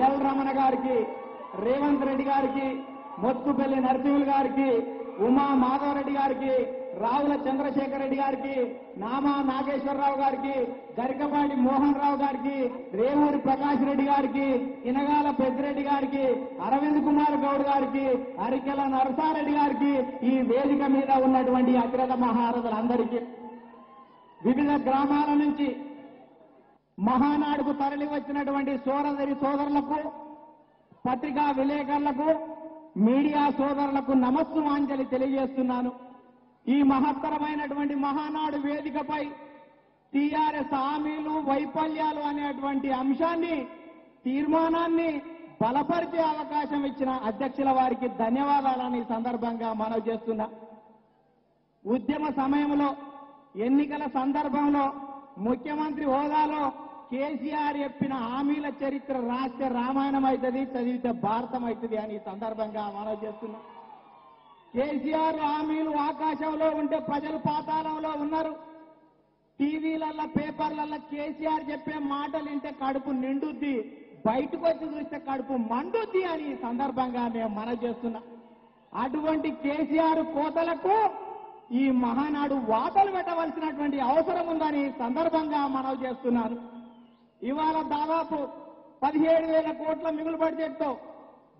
L Ramana గారికి రేవంత్ రెడ్డి గారికి మొత్తుపల్లి నరసింహులు గారికి ఉమా మాధవరెడ్డి గారికి రావుల చంద్రశేఖర్ రెడ్డి గారికి నామా నాగేశ్వరరావు గారికి గరికపాటి మోహన్ రావు గారికి రేవూరి ప్రకాష్ రెడ్డి గారికి ఇనగాల పెద్దిరెడ్డి గారికి అరవింద్ కుమార్ గౌడ్ గారికి అరికెల నరసారెడ్డి గారికి ఈ వేదిక మీద ఉన్నటువంటి అగ్రత మహారథులందరికీ వివిధ గ్రామాల నుంచి మహానాడుకు తరలి వచ్చినటువంటి సోదరి సోదరులకు పత్రికా విలేకరులకు మీడియా సోదరులకు నమస్సుమాంజలి తెలియజేస్తున్నాను. ఈ మహత్తరమైనటువంటి మహానాడు వేదికపై టీఆర్ఎస్ హామీలు వైఫల్యాలు అనేటువంటి అంశాన్ని తీర్మానాన్ని బలపరిచే అవకాశం ఇచ్చిన అధ్యక్షుల వారికి ధన్యవాదాలని సందర్భంగా మనవి చేస్తున్నా. ఉద్యమ సమయంలో ఎన్నికల సందర్భంలో ముఖ్యమంత్రి హోదాలో కేసీఆర్ చెప్పిన హామీల చరిత్ర రాస్తే రామాయణం అవుతుంది చదివితే భారతం అవుతుంది అని ఈ సందర్భంగా మనవి చేస్తున్నా. కేసీఆర్ హామీలు ఆకాశంలో ఉంటే ప్రజలు పాతాళంలో ఉన్నారు. టీవీలల్లో పేపర్లల్ల కేసీఆర్ చెప్పే మాటలు వింటే కడుపు నిండుద్ది. బయటకు వచ్చి చూస్తే కడుపు మండుద్ది అని ఈ సందర్భంగా మేము మనవి చేస్తున్నా. అటువంటి కేసీఆర్ కోతలకు ఈ మహానాడు వాతలు పెట్టవలసినటువంటి అవసరం ఉందని సందర్భంగా మనవి చేస్తున్నాను. ఇవాళ దాదాపు పదిహేడు వేల కోట్ల మిగులు బడ్జెట్తో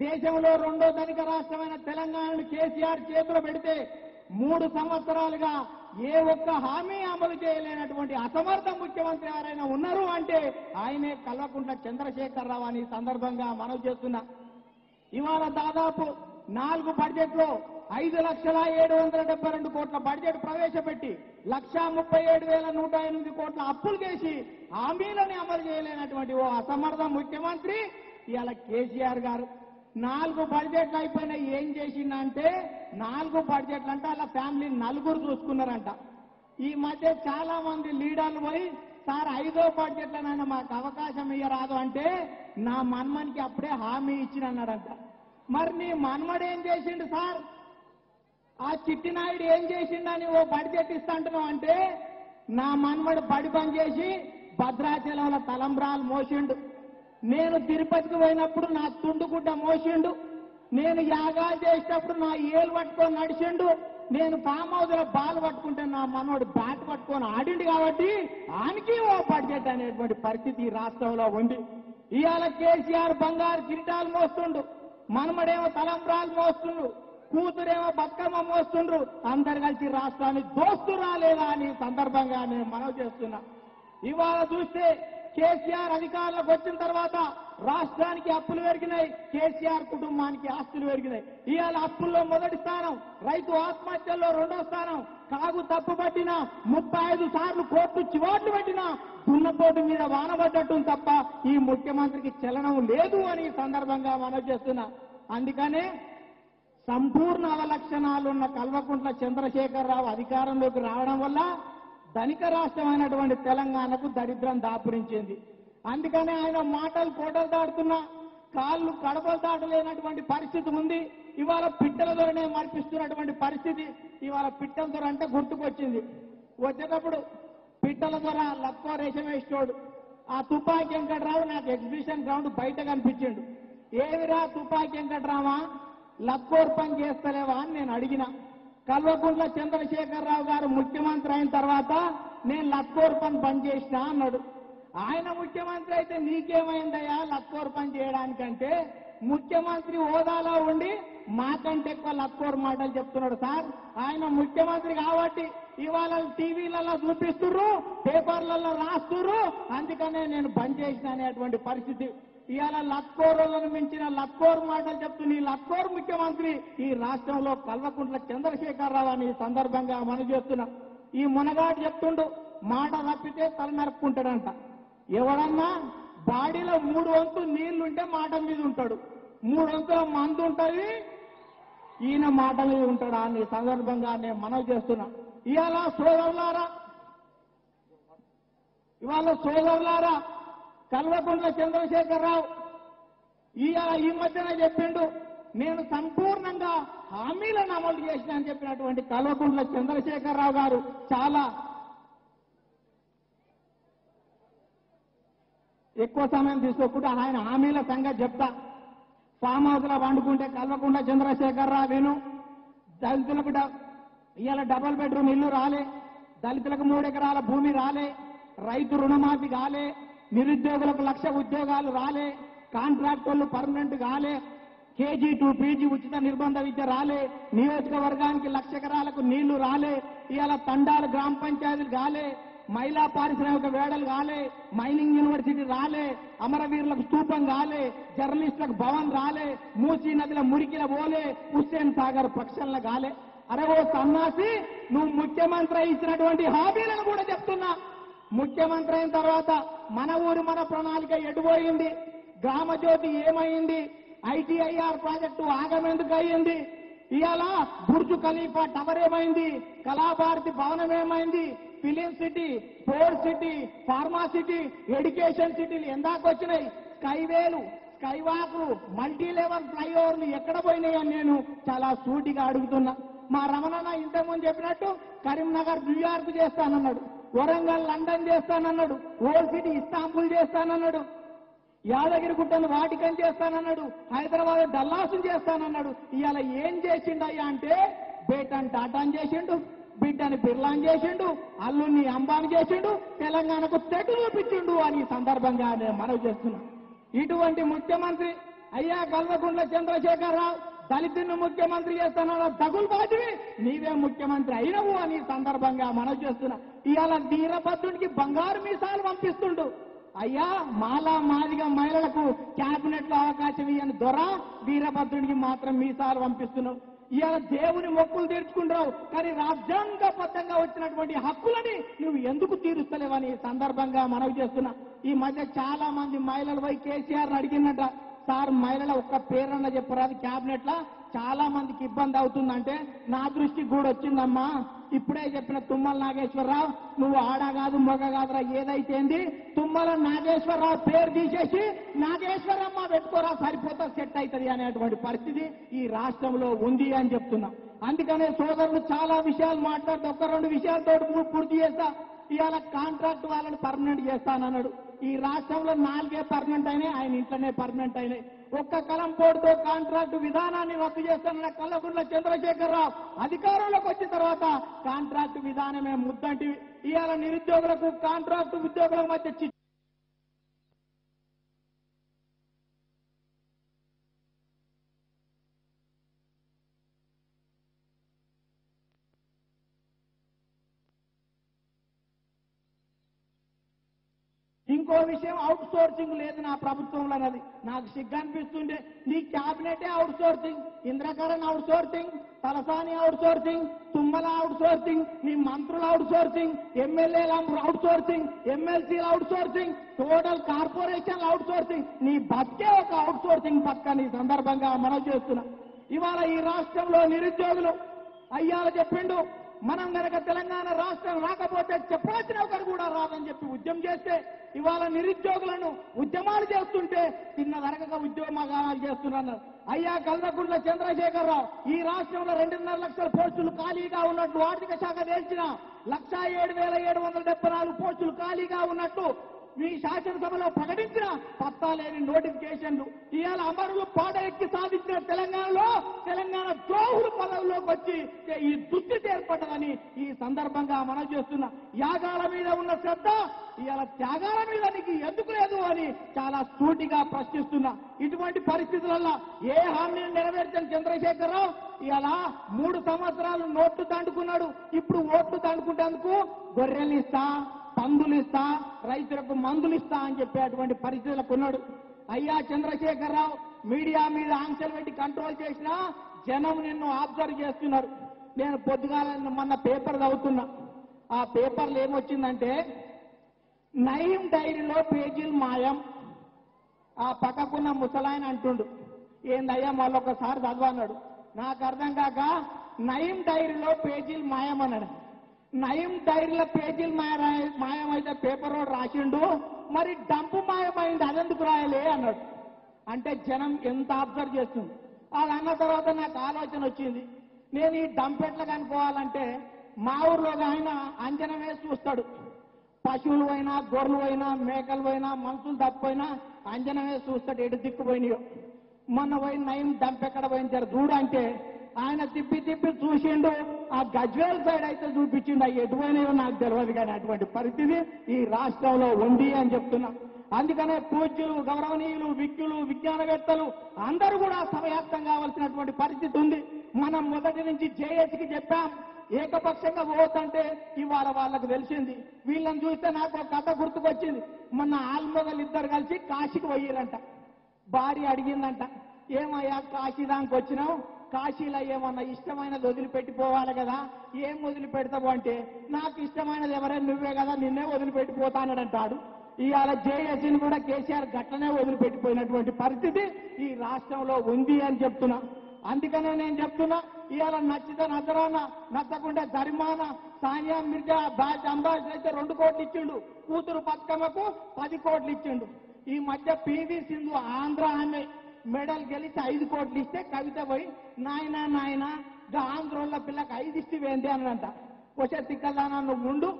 దేశంలో రెండో ధనిక రాష్ట్రమైన తెలంగాణను కేసీఆర్ చేతిలో పెడితే మూడు సంవత్సరాలుగా ఏ ఒక్క హామీ అమలు చేయలేనటువంటి అసమర్థ ముఖ్యమంత్రి ఎవరైనా ఉన్నారు అంటే ఆయనే కల్వకుంట్ల చంద్రశేఖరరావు అని సందర్భంగా మనవి చేస్తున్నా. ఇవాళ దాదాపు నాలుగు బడ్జెట్లో ఐదు లక్షల ఏడు వందల డెబ్బై రెండు కోట్ల బడ్జెట్ ప్రవేశపెట్టి లక్షా ముప్పై ఏడు వేల నూట ఎనిమిది కోట్ల అప్పులు చేసి హామీలని అమలు చేయలేనటువంటి ఓ అసమర్థ ముఖ్యమంత్రి ఇవాళ కేసీఆర్ గారు. నాలుగు బడ్జెట్లు అయిపోయినా ఏం చేసిందంటే నాలుగు బడ్జెట్లు అంటే అలా ఫ్యామిలీ నలుగురు చూసుకున్నారంట. ఈ మధ్య చాలా మంది లీడర్లు పోయి సార్ ఐదో బడ్జెట్లనైనా మాకు అవకాశం ఇయ్యరాదు అంటే నా మన్మనికి అప్పుడే హామీ ఇచ్చిన అన్నాడంట మరి నీ మన్మడు ఏం చేసిండు సార్? ఆ చిట్టి నాయుడు ఏం చేసిండని ఓ బడ్జెట్ ఇస్తాంటున్నావు అంటే నా మనవడు బడి పని చేసి భద్రాచలంలో తలంబ్రాలు మోసిండు. నేను తిరుపతికి పోయినప్పుడు నా తుండుగుడ్డ మోసిండు. నేను యాగాలు చేసేటప్పుడు నా ఏలు పట్టుకొని నడిచిండు. నేను ఫామ్ హౌస్లో బాల్ పట్టుకుంటే నా మనోడు బ్యాట్ పట్టుకొని ఆడిండు కాబట్టి ఆనికి ఓ బడ్జెట్ అనేటువంటి పరిస్థితి ఈ రాష్ట్రంలో ఉంది. ఇవాళ కేసీఆర్ బంగారు కిరీటాలు మోస్తుండు. మనమడేమో తలంబ్రాలు మోస్తుండు. కూతురేమో బతుకమ్మ మోస్తుండ్రు. అందరు కలిసి రాష్ట్రాన్ని దోస్తు రాలేదా అని సందర్భంగా నేను మనవి చేస్తున్నా. ఇవాళ చూస్తే కేసీఆర్ అధికారంలోకి వచ్చిన తర్వాత రాష్ట్రానికి అప్పులు పెరిగినాయి కేసీఆర్ కుటుంబానికి ఆస్తులు పెరిగినాయి. ఇవాళ అప్పుల్లో మొదటి స్థానం రైతు ఆత్మహత్యల్లో రెండో స్థానం కాగు తప్పు పట్టిన ముప్పై ఐదు సార్లు కోర్టు చివాట్లు పెట్టినా దున్నపోటు మీద వానబడ్డట్టు తప్ప ఈ ముఖ్యమంత్రికి చలనం లేదు అని సందర్భంగా మనం చేస్తున్నా. అందుకనే సంపూర్ణ అవలక్షణాలున్న కల్వకుంట్ల చంద్రశేఖరరావు అధికారంలోకి రావడం వల్ల ధనిక రాష్ట్రమైనటువంటి తెలంగాణకు దరిద్రం దాపురించింది. అందుకనే ఆయన మాటలు కోటలు దాటుతున్నా కాళ్ళు కడపలు దాటలేనటువంటి పరిస్థితి ఉంది. ఇవాళ పిట్టల ధరనే మర్పిస్తున్నటువంటి పరిస్థితి ఇవాళ పిట్టల ధర అంటే గుర్తుకొచ్చింది. వచ్చేటప్పుడు పిట్టల ధర లక్కో రేషం వేసినోడు ఆ తుపాకి వెంకట్రావు నాకు ఎగ్జిబిషన్ గ్రౌండ్ బయట కనిపించిండు. ఏమిరా తుపాకి వెంకట్రామా లక్కోర్ పని చేస్తలేవా అని నేను అడిగిన. కల్వకుంట్ల చంద్రశేఖరరావు గారు ముఖ్యమంత్రి అయిన తర్వాత నేను లక్కోర్ పని పని చేసిన అన్నాడు. ఆయన ముఖ్యమంత్రి అయితే నీకేమైందయ్యా లక్కోర్ పని చేయడానికంటే? ముఖ్యమంత్రి హోదాలో ఉండి మాకంటే ఎక్కువ లక్కోర్ మాటలు చెప్తున్నాడు సార్. ఆయన ముఖ్యమంత్రి కాబట్టి ఇవాళ టీవీలలో చూపిస్తుర్రు పేపర్లలో రాస్తుర్రు. అందుకనే నేను బంద్ చేసిన అనేటువంటి పరిస్థితి. ఇవాళ లక్కోరులను మించిన లక్కోరు మాటలు చెప్తున్న ఈ లక్కోరు ముఖ్యమంత్రి ఈ రాష్ట్రంలో కల్వకుంట్ల చంద్రశేఖరరావు అని సందర్భంగా మనం చేస్తున్నాం. ఈ మునగాడు చెప్తుండు మాట తప్పితే తల నరుక్కుంటాడంట. ఎవడన్నా బాడీలో మూడు వంతులు నీళ్ళుంటే మాట మీద ఉంటాడు. మూడు వంతుల మందు ఉంటుంది ఈయన మాట మీద ఉంటాడా అనే సందర్భంగా నేను మనవి చేస్తున్నా. ఇవాళ సోదరులారా ఇవాళ సోదరులారా కల్వకుంట్ల చంద్రశేఖరరావు. ఈ ఈ మధ్యన చెప్పిండు నేను సంపూర్ణంగా హామీలను అమలు చేసిన అని చెప్పినటువంటి కల్వకుంట్ల చంద్రశేఖరరావు గారు చాలా ఎక్కువ సమయం తీసుకోకుండా ఆయన హామీల సంగతి చెప్తా. ఫామ్ హౌస్లో వండుకుంటే కల్వకుండా చంద్రశేఖరరావు విను. దళితులకు ఇవాళ డబల్ బెడ్రూమ్ ఇల్లు రాలే. దళితులకు మూడు ఎకరాల భూమి రాలే. రైతు రుణమాఫీ కాలే. నిరుద్యోగులకు లక్ష ఉద్యోగాలు రాలే కాంట్రాక్టర్లు పర్మనెంట్ కాలే కేజీ టు పీజీ ఉచిత నిర్బంధ విద్య రాలే నియోజకవర్గానికి లక్ష ఎకరాలకు నీళ్ళు రాలే ఇవాళ తండాలు గ్రామ పంచాయతీలు కాలే మహిళా పారిశ్రామిక వేడలు కాలే మైనింగ్ యూనివర్సిటీ రాలే అమరవీరులకు స్తూపం కాలే జర్నలిస్టులకు భవన్ రాలే మూసీ నదిల మురికిల పోలే హుస్సేన్ సాగర్ పక్షంల కాలే. అరే ఓ సన్నాసి నువ్వు ముఖ్యమంత్రి ఇచ్చినటువంటి హామీలను కూడా చెప్తున్నా. ముఖ్యమంత్రి అయిన తర్వాత మన ఊరు మన ప్రణాళిక ఎటుపోయింది? గ్రామజ్యోతి ఏమైంది? ఐటీఐఆర్ ప్రాజెక్టు ఆగమెందుకు అయ్యింది? ఇవాళ బుర్జు ఖలీఫా టవర్ ఏమైంది? కళాభారతి భవనం ఏమైంది? Film city sports city pharma city education సిటీలు ఎందాక వచ్చినాయి. స్కైవేలు స్కైవాక్లు మల్టీ లెవెల్ ఫ్లైఓవర్లు ఎక్కడ పోయినాయని నేను చాలా సూటిగా అడుగుతున్నా. మా రమణన్న ఇంతకుముందు చెప్పినట్టు కరీంనగర్ న్యూయార్క్ చేస్తానన్నాడు. వరంగల్ లండన్ చేస్తానన్నాడు. ఓల్డ్ సిటీ ఇస్తాంబుల్ చేస్తానన్నాడు. యాదగిరిగుట్టను వాటికం చేస్తానన్నాడు. హైదరాబాద్ డల్లాసులు చేస్తానన్నాడు. ఇవాళ ఏం చేసిండయ్యా అంటే బేటన్ టాటాన్ చేసిండు బిడ్డని బిర్లాన్ చేసిండు అల్లుని అంబాన్ చేసిండు తెలంగాణకు తెటు చూపించిండు అని సందర్భంగా మనవి చేస్తున్నా. ఇటువంటి ముఖ్యమంత్రి అయ్యా కల్వకుంట్ల చంద్రశేఖరరావు దళితుని ముఖ్యమంత్రి చేస్తానన్న తగులు బాటివి నీవే ముఖ్యమంత్రి అయినవు అని సందర్భంగా మనవి చేస్తున్నా. ఇవాళ వీరభద్రుడికి బంగారు మీసాలు పంపిస్తుండు. అయ్యా మాలా మాదిగా మహిళలకు క్యాబినెట్లో అవకాశం ఇవ్వని దొర వీరభద్రుడికి మాత్రం మీసాలు పంపిస్తున్నావు. ఇవాళ దేవుని మొక్కులు తీర్చుకుంటావు కానీ రాజ్యాంగబద్ధంగా వచ్చినటువంటి హక్కులని నువ్వు ఎందుకు తీరుస్తలేవని సందర్భంగా మనవి చేస్తున్నా. ఈ మధ్య చాలా మంది మహిళలు పోయి కేసీఆర్ అడిగినట్ట. సార్ మహిళల ఒక్క పేరన్న చెప్పరాదు క్యాబినెట్ లా చాలా మందికి ఇబ్బంది అవుతుందంటే నా దృష్టికి కూడా వచ్చిందమ్మా ఇప్పుడే చెప్పిన తుమ్మల నాగేశ్వరరావు నువ్వు ఆడ కాదు మొగ కాదురా ఏదైతేంది తుమ్మల నాగేశ్వరరావు పేరు తీసేసి నాగేశ్వరమ్మ పెట్టుకోరా సరిపోతా సెట్ అవుతుంది అనేటువంటి పరిస్థితి ఈ రాష్ట్రంలో ఉంది అని చెప్తున్నా. అందుకనే సోదరులు చాలా విషయాలు మాట్లాడుతూ ఒక రెండు విషయాలతో పూర్తి చేస్తా. ఇవాళ కాంట్రాక్ట్ వాళ్ళని పర్మనెంట్ చేస్తానన్నాడు. ఈ రాష్ట్రంలో నాలుగే పర్మనెంట్ అయినాయి ఆయన ఇంట్లోనే పర్మనెంట్ అయినాయి. ఒక్క కలం పోటుతో కాంట్రాక్ట్ విధానాన్ని రద్దు చేస్తానన్న కల్లకుంట్ల చంద్రశేఖరరావు అధికారంలోకి వచ్చిన తర్వాత కాంట్రాక్ట్ విధానమే ముద్దంటివి. ఇవాళ నిరుద్యోగులకు కాంట్రాక్ట్ ఉద్యోగుల మధ్య ఇంకో విషయం అవుట్ సోర్సింగ్ లేదు నా ప్రభుత్వంలో అన్నది నాకు సిగ్గు అనిపిస్తుండే నీ క్యాబినెటే outsourcing Indrakaran outsourcing Talasani outsourcing Tummala outsourcing నీ మంత్రుల అవుట్ సోర్సింగ్ ఎమ్మెల్యేల అవుట్ సోర్సింగ్ ఎమ్మెల్సీల outsourcing total corporation outsourcing నీ బతికే ఒక అవుట్ సోర్సింగ్ పక్క నీ సందర్భంగా మనం చేస్తున్నా. ఇవాళ ఈ రాష్ట్రంలో నిరుద్యోగులు అయ్యాల చెప్పిండు మనం గనక తెలంగాణ రాష్ట్రం రాకపోతే చెప్పాల్సిన ఒకరు కూడా రాదని చెప్పి ఉద్యమం చేస్తే ఇవాళ నిరుద్యోగులను ఉద్యమాలు చేస్తుంటే చిన్న తరగక ఉద్యోగాలు చేస్తున్నారు. అయ్యా కల్వకుంట్ల చంద్రశేఖరరావు ఈ రాష్ట్రంలో రెండున్నర లక్షల పోస్టులు ఖాళీగా ఉన్నట్టు ఆర్థిక శాఖ తేల్చిన లక్షా ఏడు వేల ఏడు వందల డెబ్బై నాలుగు పోస్టులు ఖాళీగా ఉన్నట్టు మీ శాసనసభలో ప్రకటించిన పత్తాలేని నోటిఫికేషన్లు ఇవాళ అమరులు పాట ఎక్కి సాధించిన తెలంగాణలో తెలంగాణ ద్రోహులు పదవిలోకి వచ్చి ఈ దుస్థితి ఏర్పడ్డదని ఈ సందర్భంగా మనం చేస్తున్న యాగాల మీద ఉన్న శ్రద్ధ ఇవాళ త్యాగాల మీద నీకు ఎందుకు లేదు అని చాలా సూటిగా ప్రశ్నిస్తున్నా ఇటువంటి పరిస్థితులలో ఏ హామీని నెరవేర్చిన చంద్రశేఖరరావు? ఇలా మూడు సంవత్సరాలు నోట్లు దండుకున్నాడు ఇప్పుడు ఓట్లు దండుకుంటేందుకు గొర్రెలు ఇస్తా పందులు ఇస్తా రైతులకు మందులు ఇస్తా అని చెప్పేటువంటి పరిస్థితులకు ఉన్నాడు. అయ్యా చంద్రశేఖరరావు మీడియా మీద ఆంక్షలు పెట్టి కంట్రోల్ చేసినా జనం నిన్ను అబ్జర్వ్ చేస్తున్నారు. నేను పొద్దుగాల మొన్న పేపర్ చదువుతున్నా. ఆ పేపర్లు ఏమొచ్చిందంటే నయం డైరీలో పేజీలు మాయం. ఆ పక్కకున్న ముసలాయన అంటుండు ఏందయ్యా మళ్ళొకసారి చదవన్నాడు నాకు అర్థం కాక నయం డైరీలో పేజీలు మాయం అన్నాడు నయం డైరీల పేజీలు మాయ మాయమైతే పేపర్ రోడ్ రాసిండు. మరి డంపు మాయమైంది అదెందుకు రాయలే అన్నాడు. అంటే జనం ఎంత అబ్జర్వ్ చేస్తుంది? అది అన్న తర్వాత నాకు ఆలోచన వచ్చింది. నేను ఈ డంప్ ఎట్లా కనుకోవాలంటే మా ఊర్లో ఆయన అంజనం వేసి చూస్తాడు. పశువులు అయినా గొర్రెలు అయినా మేకలు అయినా మనుషులు తప్పిపోయినా అంజనమే చూస్తాడు. ఎటు దిక్కుపోయినాయో. మొన్న పోయి నయం దంపెక్కడ పోయించారు దూడ అంటే ఆయన తిప్పి తిప్పి చూసిండు. ఆ గజ్వేల్ సైడ్ అయితే చూపించిండు. అవి ఎటువైనాయో నాకు తెలియదు కానీ అటువంటి పరిస్థితి ఈ రాష్ట్రంలో ఉంది అని చెప్తున్నా. అందుకనే పూజ్యులు గౌరవనీయులు విజ్ఞులు విజ్ఞానవేత్తలు అందరూ కూడా సమయాప్తం కావాల్సినటువంటి పరిస్థితి ఉంది. మనం మొదటి నుంచి జేఏసీకి చెప్పాం. ఏకపక్షంగా పోతుంటే ఇవాళ వాళ్ళకు తెలిసింది. వీళ్ళని చూస్తే నాకు ఒక కథ గుర్తుకొచ్చింది. మొన్న ఆల్మొగలు ఇద్దరు కలిసి కాశీకి పోయారంట. భార్య అడిగిందంట ఏమయ్యా కాశీదానికి వచ్చినావు? కాశీలో ఏమన్నా ఇష్టమైనది వదిలిపెట్టిపోవాలి కదా? ఏం వదిలిపెడతావు అంటే నాకు ఇష్టమైనది ఎవరైనా నువ్వే కదా నిన్నే వదిలిపెట్టిపోతానడంటాడు ఇవాళ జేఎస్సీని కూడా కేసీఆర్ గట్లనే వదిలిపెట్టిపోయినటువంటి పరిస్థితి ఈ రాష్ట్రంలో ఉంది అని చెప్తున్నా. అందుకనే నేను చెప్తున్నా ఇవాళ నచ్చితే నచ్చరానా నచ్చకుండా జరిమానా. సానియా మిర్జా బాజ్ అంబాసిడర్ అయితే రెండు కోట్లు ఇచ్చిండు. కూతురు బతుకమ్మకు పది కోట్లు ఇచ్చిండు. ఈ మధ్య పివి సింధు ఆంధ్ర ఆమె మెడల్ గెలిచి ఐదు కోట్లు ఇస్తే కవిత పోయి నాయన నాయన గా ఆంధ్రోళ్ళ పిల్లకి ఐదు ఇష్టమేంది అనంట వచ్చే తిక్కదానా నువ్వు ఉండు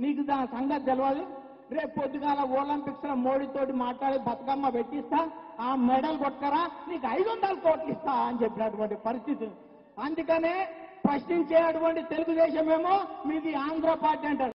నీకు దాని సంగతి తెలియదు రేపు పొద్దుగాల ఒలింపిక్స్లో మోడీతోటి మాట్లాడి బతుకమ్మ పెట్టిస్తా ఆ మెడల్ కొట్టరా నీకు ఐదు వందల కోట్లు ఇస్తా అని చెప్పినటువంటి పరిస్థితి. అందుకనే ప్రశ్నించేటువంటి తెలుగుదేశం ఏమో మీది ఆంధ్ర పార్టీ అంటారు.